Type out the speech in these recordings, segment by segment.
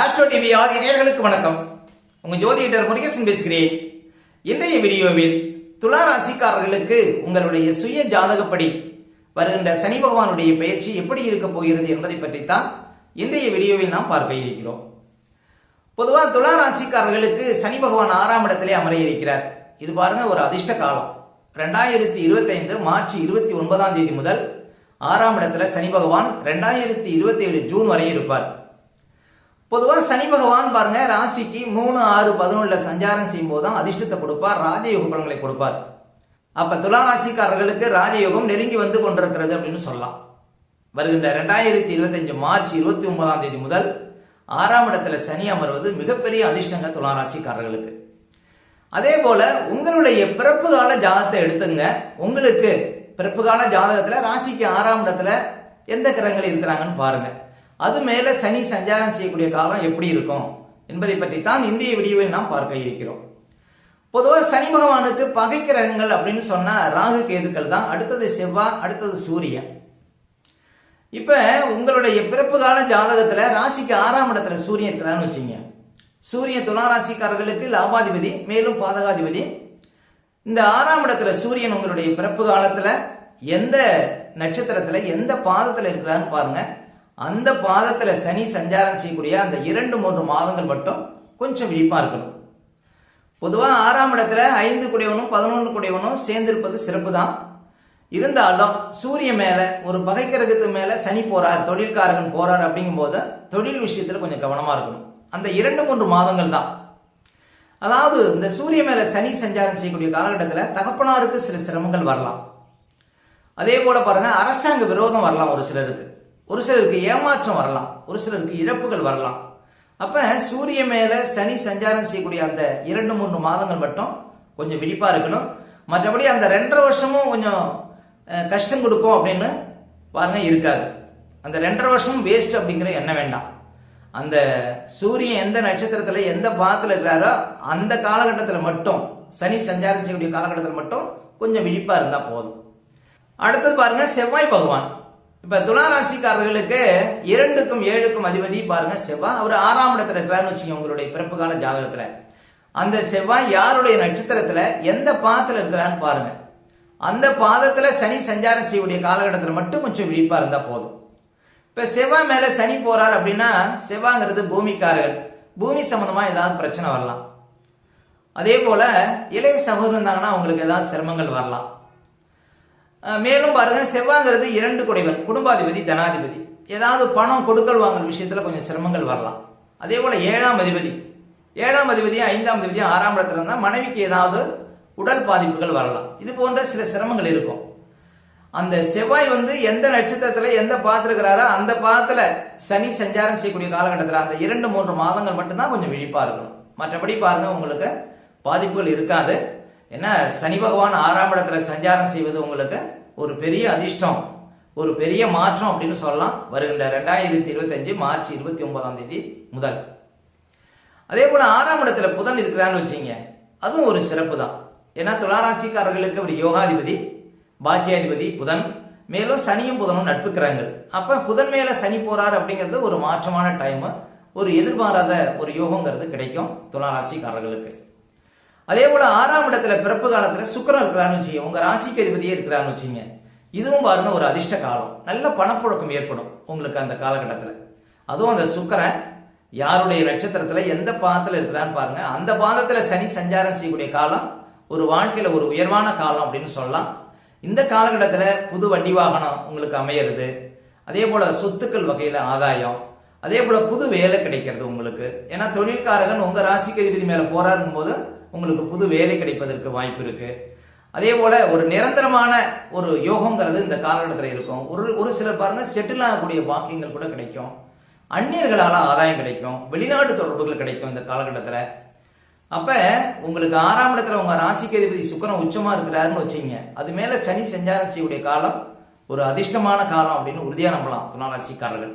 Astro TV ஆகிய நேர்களுக்கு வணக்கம். உங்க ஜோதிடர் முருகேசன் பேசுகிறேன். இன்றைய வீடியோவில் துலா ராசிக்காரர்களுக்கு உங்களுடைய சுய ஜாதகப்படி வருகின்ற சனி பகவானுடைய பயிற்சி எப்படி இருக்க போகிறது என்பதை பற்றித்தான் இன்றைய வீடியோவில் நாம் பார்க்க இருக்கிறோம். பொதுவாக துலா ராசிக்காரர்களுக்கு சனி பகவான் ஆறாம் இடத்திலே அமர இருக்கிறார் இது பாருங்க ஒரு அதிர்ஷ்ட காலம். ரெண்டாயிரத்தி இருபத்தைந்து மார்ச் இருபத்தி ஒன்பதாம் தேதி முதல் ஆறாம் இடத்துல சனி பகவான் ரெண்டாயிரத்தி இருபத்தி ஏழு ஜூன் வரை இருப்பார். பொதுவாக சனி பகவான் பாருங்க ராசிக்கு மூணு ஆறு பதினொன்றுல சஞ்சாரம் செய்யும் போது தான் அதிர்ஷ்டத்தை கொடுப்பார் ராஜயோக பலன்களை கொடுப்பார். அப்ப துலா ராசிக்காரர்களுக்கு ராஜயோகம் நெருங்கி வந்து கொண்டிருக்கிறது அப்படின்னு சொல்லலாம். வருகின்ற ரெண்டாயிரத்தி இருபத்தஞ்சு மார்ச் இருபத்தி ஒன்பதாம் தேதி முதல் ஆறாம் இடத்துல சனி அமர்வது மிகப்பெரிய அதிர்ஷ்டங்க துலா ராசிக்காரர்களுக்கு. அதே போல உங்களுடைய பிறப்பு கால ஜாதகத்தை எடுத்துங்க. உங்களுக்கு பிறப்பு கால ஜாதகத்துல ராசிக்கு ஆறாம் இடத்துல எந்த கிரகங்கள் இருக்கிறாங்கன்னு பாருங்க. அது மேலே சனி சஞ்சாரம் செய்யக்கூடிய காலம் எப்படி இருக்கும் என்பதை பற்றி தான் இன்றைய வீடியோவில் நாம் பார்க்க இருக்கிறோம். பொதுவாக சனி பகவானுக்கு பகை கிரகங்கள் அப்படின்னு சொன்னால் ராகு கேதுக்கள் தான். அடுத்தது செவ்வாய் அடுத்தது சூரியன். இப்போ உங்களுடைய பிறப்பு கால ஜாதகத்தில் ராசிக்கு ஆறாம் இடத்துல சூரியன் இருக்கிறான்னு வச்சுங்க. சூரியன் துலா ராசிக்காரர்களுக்கு லாபாதிபதி மேலும் பாதகாதிபதி. இந்த ஆறாம் இடத்துல சூரியன் உங்களுடைய பிறப்பு காலத்தில் எந்த நட்சத்திரத்தில் எந்த பாதத்தில் இருக்கிறான்னு பாருங்கள் அந்த பாதத்தில் சனி சஞ்சாரம் செய்யக்கூடிய அந்த இரண்டு மூன்று மாதங்கள் மட்டும் கொஞ்சம் விழிப்பாக இருக்கணும். பொதுவாக ஆறாம் இடத்துல ஐந்து குடையவனும் பதினொன்று குடையவனும் சேர்ந்திருப்பது சிறப்பு தான் இருந்தாலும் சூரியன் மேலே ஒரு பகை கிரகத்து மேலே சனி போகிறார் தொழில்காரகன் போகிறார் அப்படிங்கும்போது தொழில் விஷயத்தில் கொஞ்சம் கவனமாக இருக்கணும். அந்த இரண்டு மூன்று மாதங்கள் தான். அதாவது இந்த சூரிய மேலே சனி சஞ்சாரம் செய்யக்கூடிய காலகட்டத்தில் தகப்பனாருக்கு சில சிரமங்கள் வரலாம். அதே போல் பாருங்க அரசாங்க விரோதம் வரலாம் ஒரு சிலருக்கு. ஒரு சிலருக்கு ஏமாற்றம் வரலாம் ஒரு சிலருக்கு இழப்புகள் வரலாம். அப்போ சூரிய மேலே சனி சஞ்சாரம் செய்யக்கூடிய அந்த இரண்டு மூன்று மாதங்கள் மட்டும் கொஞ்சம் விழிப்பாக இருக்கணும். மற்றபடி அந்த ரெண்டரை வருஷமும் கொஞ்சம் கஷ்டம் கொடுக்கும் அப்படின்னு பாருங்க இருக்காது. அந்த ரெண்டரை வருஷமும் வேஸ்ட் அப்படிங்கிற எண்ணம் வேண்டாம். அந்த சூரியன் எந்த நட்சத்திரத்தில் எந்த பாகத்தில் இருக்கிறாரோ அந்த காலகட்டத்தில் மட்டும் சனி சஞ்சாரம் செய்யக்கூடிய காலகட்டத்தில் மட்டும் கொஞ்சம் விழிப்பாக இருந்தால் போதும். அடுத்தது பாருங்க செவ்வாய் பகவான். இப்ப துளாராசிக்காரர்களுக்கு இரண்டுக்கும் ஏழுக்கும் அதிபதி பாருங்க செவ்வாய் அவர் ஆறாம் இடத்துல இருக்கிறாருன்னு வச்சுக்கோங்க உங்களுடைய பிறப்பு கால ஜாதகத்துல. அந்த செவ்வாய் யாருடைய நட்சத்திரத்துல எந்த பாதத்துல இருக்கிறான்னு பாருங்க. அந்த பாதத்துல சனி சஞ்சாரம் செய்யக்கூடிய காலகட்டத்தில் மட்டும் கொஞ்சம் விழிப்பா இருந்தா போதும். இப்ப செவ்வாய் மேல சனி போறார் அப்படின்னா செவ்வாங்கிறது பூமிக்காரர்கள். பூமி சம்பந்தமா ஏதாவது பிரச்சனை வரலாம். அதே போல இளைய சகோதரன் இருந்தாங்கன்னா அவங்களுக்கு ஏதாவது சிரமங்கள் வரலாம். மேலும் பாருங்க செவ்வாங்கிறது இரண்டு குடைவன் குடும்பாதிபதி தனாதிபதி. ஏதாவது பணம் கொடுக்கல் வாங்கல் விஷயத்தில் கொஞ்சம் சிரமங்கள் வரலாம். அதே போல் ஏழாம் அதிபதி. ஏழாம் அதிபதியும் ஐந்தாம் அதிபதியும் ஆறாம் இடத்துல இருந்தால் மனைவிக்கு ஏதாவது உடல் பாதிப்புகள் வரலாம். இது போன்ற சில சிரமங்கள் இருக்கும். அந்த செவ்வாய் வந்து எந்த நட்சத்திரத்தில் எந்த பார்த்துருக்கிறாரோ அந்த பாதத்தில் சனி சஞ்சாரம் செய்யக்கூடிய காலகட்டத்தில் அந்த இரண்டு மூன்று மாதங்கள் மட்டும்தான் கொஞ்சம் விழிப்பாக இருக்கணும். மற்றபடி பாருங்க உங்களுக்கு பாதிப்புகள் இருக்காது. ஏன்னா சனி பகவான் ஆறாம் இடத்துல சஞ்சாரம் செய்வது உங்களுக்கு ஒரு பெரிய அதிர்ஷ்டம் ஒரு பெரிய மாற்றம் அப்படின்னு சொல்லலாம். வருகின்ற ரெண்டாயிரத்தி இருபத்தஞ்சு மார்ச் இருபத்தி ஒன்பதாம் தேதி முதல். அதே போல ஆறாம் இடத்துல புதன் இருக்கிறான்னு வச்சுங்க அதுவும் ஒரு சிறப்பு தான். ஏன்னா துளாராசிக்காரர்களுக்கு ஒரு யோகாதிபதி பாக்கியாதிபதி புதன் மேலும் சனியும் புதனும் நட்புக்கிறாங்க அப்போ அப்ப புதன் மேல சனி போறார் அப்படிங்கிறது ஒரு மாற்றமான டைம் ஒரு எதிர்பாராத ஒரு யோகங்கிறது கிடைக்கும் துளாராசிக்காரர்களுக்கு. அதே போல ஆறாம் இடத்துல பிறப்பு காலத்துல சுக்கரம் இருக்கிறான்னு வச்சுங்க உங்க ராசிக்கு அதிபதியே இருக்கிறான்னு வச்சுங்க இதுவும் பாருங்க ஒரு அதிர்ஷ்ட காலம். நல்ல பணப்புழக்கம் ஏற்படும் உங்களுக்கு அந்த காலகட்டத்தில். அதுவும் அந்த சுக்கரன் யாருடைய நட்சத்திரத்தில் எந்த பாதத்தில் இருக்கிறான்னு பாருங்க. அந்த பாதத்தில் சனி சஞ்சாரம் செய்யக்கூடிய காலம் ஒரு வாழ்க்கையில் ஒரு உயர்வான காலம் அப்படின்னு சொல்லலாம். இந்த காலகட்டத்தில் புது வண்டி வாகனம் உங்களுக்கு அமையிறது. அதே போல சொத்துக்கள் வகையில் ஆதாயம். அதே போல புது வேலை கிடைக்கிறது உங்களுக்கு. ஏன்னா தொழில்காரகன் உங்கள் ராசிக்கு அதிபதி மேலே போராடும் போது உங்களுக்கு புது வேலை கிடைப்பதற்கு வாய்ப்பு இருக்கு. அதே போல ஒரு நிரந்தரமான ஒரு யோகங்கிறது இந்த காலகட்டத்தில் இருக்கும். ஒரு ஒரு சிலர் பாருங்க செட்டில் ஆகக்கூடிய பாக்கியங்கள் கூட கிடைக்கும். அந்நியர்களால் ஆதாயம் கிடைக்கும். வெளிநாட்டு தொடர்புகள் கிடைக்கும் இந்த காலகட்டத்தில். அப்போ உங்களுக்கு ஆறாம் இடத்துல உங்கள் ராசிக்கு அதிபதி சுக்கரம் உச்சமாக இருக்கிறாருன்னு வச்சீங்க அது மேலே சனி செஞ்சாரசியுடைய காலம் ஒரு அதிர்ஷ்டமான காலம் அப்படின்னு உறுதியாக நம்பலாம். துணாராசிக்காரர்கள்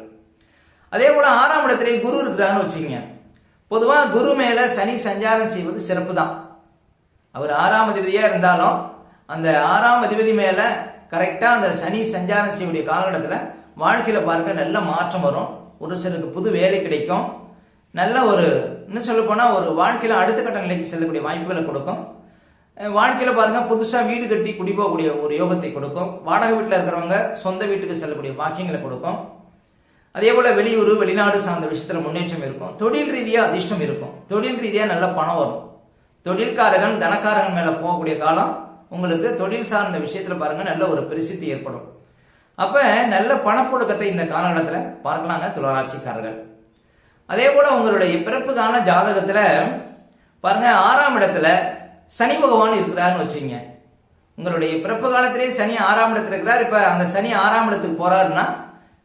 அதே போல் ஆறாம் இடத்துல குரு இருக்கிறாருன்னு வச்சுங்க பொதுவாக குரு மேல சனி சஞ்சாரம் செய்வது சிறப்பு தான் அவர் ஆறாம் அதிபதியா இருந்தாலும் அந்த ஆறாம் அதிபதி மேல கரெக்டா அந்த சனி சஞ்சாரம் செய்யக்கூடிய காலகட்டத்தில் வாழ்க்கையில பாருங்க நல்ல மாற்றம் வரும். ஒரு சிலருக்கு புது வேலை கிடைக்கும். நல்ல ஒரு இன்னும் சொல்லப்போனால் ஒரு வாழ்க்கையில் அடுத்த கட்ட நிலைக்கு செல்லக்கூடிய வாய்ப்புகளை கொடுக்கும். வாழ்க்கையில் வாழ்க்கையில பாருங்க புதுசா வீடு கட்டி குடி போகக்கூடிய ஒரு யோகத்தை கொடுக்கும். வாடகை வீட்டில் இருக்கிறவங்க சொந்த வீட்டுக்கு செல்லக்கூடிய வாக்கியங்களை கொடுக்கும். அதே போல் வெளியூர் வெளிநாடு சார்ந்த விஷயத்தில் முன்னேற்றம் இருக்கும். தொழில் ரீதியாக அதிர்ஷ்டம் இருக்கும். தொழில் ரீதியாக நல்ல பணம் வரும். தொழில்காரகன் தனக்காரகன் மேலே போகக்கூடிய காலம் உங்களுக்கு தொழில் சார்ந்த விஷயத்தில் பாருங்கள் நல்ல ஒரு பிரசித்தி ஏற்படும். அப்போ நல்ல பணப்புழக்கத்தை இந்த காலகட்டத்தில் பார்க்கலாங்க துளராசிக்காரர்கள். அதே போல் உங்களுடைய பிறப்புக்கான ஜாதகத்தில் பாருங்கள் ஆறாம் இடத்துல சனி பகவான் இருக்கிறாருன்னு வச்சுங்க உங்களுடைய பிறப்பு காலத்திலே சனி ஆறாம் இடத்துல இருக்கிறார். இப்போ அந்த சனி ஆறாம் இடத்துக்கு போகிறாருன்னா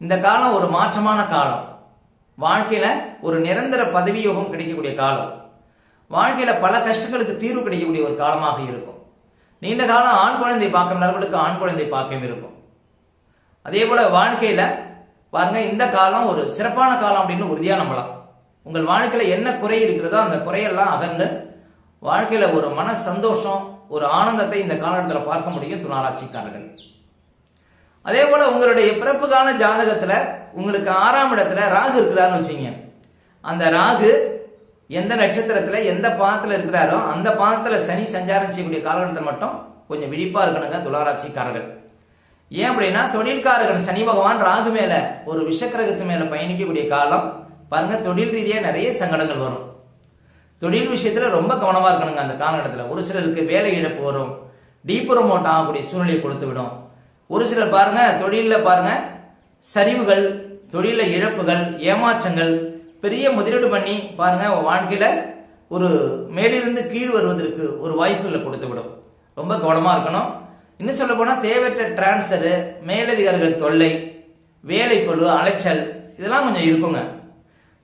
இந்த காலம் ஒரு மாற்றமான காலம். வாழ்க்கையில் ஒரு நிரந்தர பதவியோகம் கிடைக்கக்கூடிய காலம். வாழ்க்கையில் பல கஷ்டங்களுக்கு தீர்வு கிடைக்கக்கூடிய ஒரு காலமாக இருக்கும். நீண்ட காலம் ஆண் குழந்தை பார்க்கிறவர்களுக்கு ஆண் குழந்தை பாக்கியம் இருக்கும். அதே போல் வாழ்க்கையில் பாருங்க இந்த காலம் ஒரு சிறப்பான காலம் அப்படின்னு உறுதியாக நம்பலாம். உங்கள் வாழ்க்கையில் என்ன குறை இருக்கிறதோ அந்த குறையெல்லாம் அகன்று வாழ்க்கையில் ஒரு மன சந்தோஷம் ஒரு ஆனந்தத்தை இந்த காலகட்டத்தில் பார்க்க முடியும் துணாராட்சிக்காரர்கள் அதே போல உங்களுடைய பிறப்புக்கான ஜாதகத்தில் ஜாதகத்துல உங்களுக்கு ஆறாம் இடத்துல ராகு இருக்கிறாருன்னு வச்சுங்க. அந்த ராகு எந்த நட்சத்திரத்துல எந்த பாதத்துல இருக்கிறாரோ அந்த பாதத்துல சனி சஞ்சாரம் செய்யக்கூடிய காலகட்டத்தில் மட்டும் கொஞ்சம் விழிப்பா இருக்கணுங்க துளாராசிக்காரர்கள். ஏன் அப்படின்னா தொழில்காரர்கள் சனி பகவான் ராகு மேல ஒரு விஷக்கிரகத்து மேல பயணிக்கக்கூடிய காலம் பாருங்க தொழில் ரீதியா நிறைய சங்கடங்கள் வரும். தொழில் விஷயத்துல ரொம்ப கவனமா இருக்கணுங்க அந்த காலகட்டத்தில். ஒரு சிலருக்கு வேலை இழப்பு வரும். டீப்ரமோட் ஆகக்கூடிய சூழ்நிலையை கொடுத்து விடும் ஒரு சிலர் பாருங்க தொழிலில் பாருங்க. சரிவுகள் தொழிலில் இழப்புகள் ஏமாற்றங்கள் பெரிய முதலீடு பண்ணி பாருங்க வாழ்க்கையில் ஒரு மேலிருந்து கீழ் வருவதற்கு ஒரு வாய்ப்புகளை கொடுத்து விடும் ரொம்ப கவனமாக இருக்கணும். இன்னும் சொல்ல போனால் தேவையற்ற டிரான்ஸ்ஃபரு மேலதிகாரிகள் தொல்லை வேலைப்பழு அலைச்சல் இதெல்லாம் கொஞ்சம் இருக்குங்க.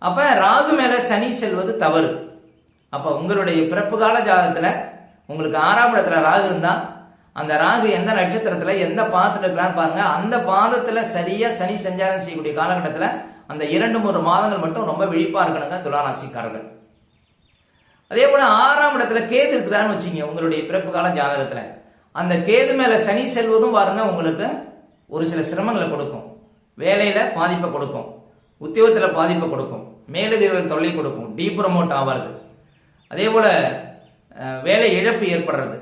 அப்போ ராகு மேலே சனி செல்வது தவறு. அப்போ உங்களுடைய பிறப்பு கால ஜாதகத்தில் உங்களுக்கு ஆறாம் இடத்துல ராகு இருந்தால் அந்த ராகு எந்த நட்சத்திரத்துல எந்த பாதத்துல இருக்கிறான்னு பாருங்க. அந்த பாதத்துல சரியா சனி சஞ்சாரம் செய்யக்கூடிய காலகட்டத்துல அந்த இரண்டு மூன்று மாதங்கள் மட்டும் ரொம்ப விழிப்பா இருக்கணுங்க துளாராசிக்காரர்கள். அதே போல ஆறாம் இடத்துல கேது இருக்கிறான்னு வச்சுங்க உங்களுடைய பிறப்பு கால ஜாதகத்துல. அந்த கேது மேல சனி செல்வதும் பாருங்க உங்களுக்கு ஒரு சில சிரமங்களை கொடுக்கும். வேலையில பாதிப்பை கொடுக்கும். உத்தியோகத்துல பாதிப்பை கொடுக்கும். மேலதிர்கள் தொல்லை கொடுக்கும். டீ ப்ரமோட் ஆகிறது அதே போல வேலை இழப்பு ஏற்படுறது.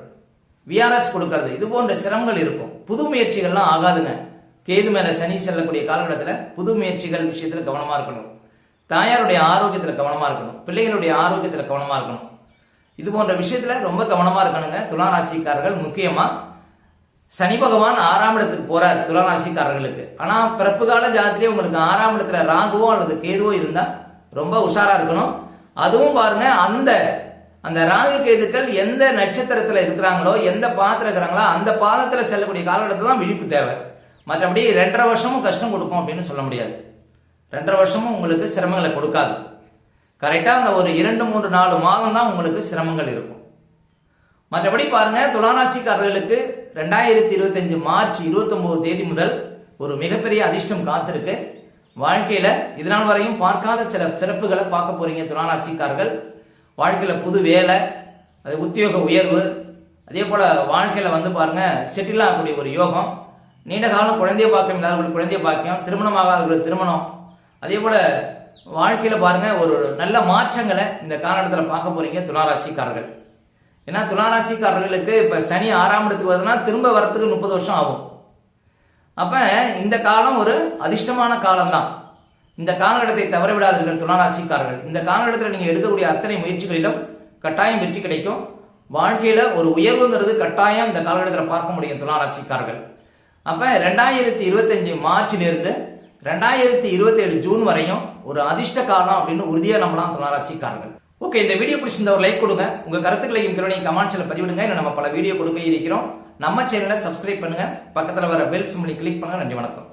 விஆர்எஸ் கொடுக்கறது. இது போன்ற சிரமங்கள் இருக்கும். புது முயற்சிகள்லாம் ஆகாதுங்க. கேது மேல சனி செல்லக்கூடிய காலகட்டத்தில் புது முயற்சிகள் விஷயத்துல கவனமா இருக்கணும். தாயாருடைய ஆரோக்கியத்துல கவனமா இருக்கணும். பிள்ளைகளுடைய ஆரோக்கியத்துல கவனமா இருக்கணும். இது போன்ற விஷயத்துல ரொம்ப கவனமா இருக்கணுங்க. துளாராசிக்காரர்கள் முக்கியமா. சனி பகவான் ஆறாம் இடத்துக்கு போறார் துளாராசிக்காரர்களுக்கு. ஆனா பிறப்பு கால ஜாதத்திலே உங்களுக்கு ஆறாம் இடத்துல ராகுவோ அல்லது கேதுவோ இருந்தா ரொம்ப உஷாரா இருக்கணும். அதுவும் பாருங்க அந்த அந்த ராகு கேதுக்கள் எந்த நட்சத்திரத்தில் இருக்கிறாங்களோ எந்த பாதத்தில் இருக்கிறாங்களோ அந்த பாதத்தில் செல்லக்கூடிய காலகட்டத்தில் தான் விழிப்பு தேவை. மற்றபடி ரெண்டரை வருஷமும் கஷ்டம் கொடுக்கும் அப்படின்னு சொல்ல முடியாது. ரெண்டரை வருஷமும் உங்களுக்கு சிரமங்களை கொடுக்காது. கரெக்டாக அந்த ஒரு இரண்டு மூன்று நாலு மாதம் தான் உங்களுக்கு சிரமங்கள் இருக்கும். மற்றபடி பாருங்க துளாராசிக்காரர்களுக்கு ரெண்டாயிரத்தி இருபத்தஞ்சு மார்ச் இருபத்தொம்போது தேதி முதல் ஒரு மிகப்பெரிய அதிர்ஷ்டம் காத்திருக்கு. வாழ்க்கையில இதனால் வரையும் பார்க்காத சில சிறப்புகளை பார்க்க போறீங்க துளாராசிக்காரர்கள். வாழ்க்கையில் புது வேலை அது உத்தியோக உயர்வு அதே போல் வாழ்க்கையில் வந்து பாருங்கள் செட்டில் ஆகக்கூடிய ஒரு யோகம். நீண்ட காலம் குழந்தைய பாக்கியம் இல்லாதவர்களுக்கு குழந்தைய பாக்கியம் திருமணம் ஒரு திருமணம். அதே போல் வாழ்க்கையில் பாருங்கள் ஒரு நல்ல மாற்றங்களை இந்த காலகட்டத்தில் பார்க்க போகிறீங்க துளாராசிக்காரர்கள். ஏன்னா துளாராசிக்காரர்களுக்கு இப்போ சனி ஆறாம் இடத்துக்கு வருதுன்னா திரும்ப வர்றதுக்கு முப்பது வருஷம் ஆகும். அப்போ இந்த காலம் ஒரு அதிர்ஷ்டமான காலம்தான். இந்த காலகட்டத்தை தவறவிடாதீர்கள் துளாராசிக்காரர்கள். இந்த காலகட்டத்தில் நீங்கள் எடுக்கக்கூடிய அத்தனை முயற்சிகளிலும் கட்டாயம் வெற்றி கிடைக்கும். வாழ்க்கையில் ஒரு உயர்வுங்கிறது கட்டாயம் இந்த காலகட்டத்தில் பார்க்க முடியும் துளாராசிக்காரர்கள். அப்போ ரெண்டாயிரத்தி இருபத்தஞ்சு மார்ச்ல இருந்து ரெண்டாயிரத்தி இருபத்தி ஏழு ஜூன் வரையும் ஒரு அதிர்ஷ்ட காலம் அப்படின்னு உறுதியாக நம்பலாம் துளாராசிக்காரர்கள். ஓகே இந்த வீடியோ பிடிச்சிருந்த ஒரு லைக் கொடுங்க. உங்கள் கருத்துக்களையும் திறனையும் கமெண்ட்ஸில் பதிவிடுங்க. இன்னும் நம்ம பல வீடியோ கொடுக்க இருக்கிறோம். நம்ம சேனலை சப்ஸ்கிரைப் பண்ணுங்கள் பக்கத்தில் வர பெல் சிம்லி கிளிக் பண்ணுங்கள் நன்றி வணக்கம்.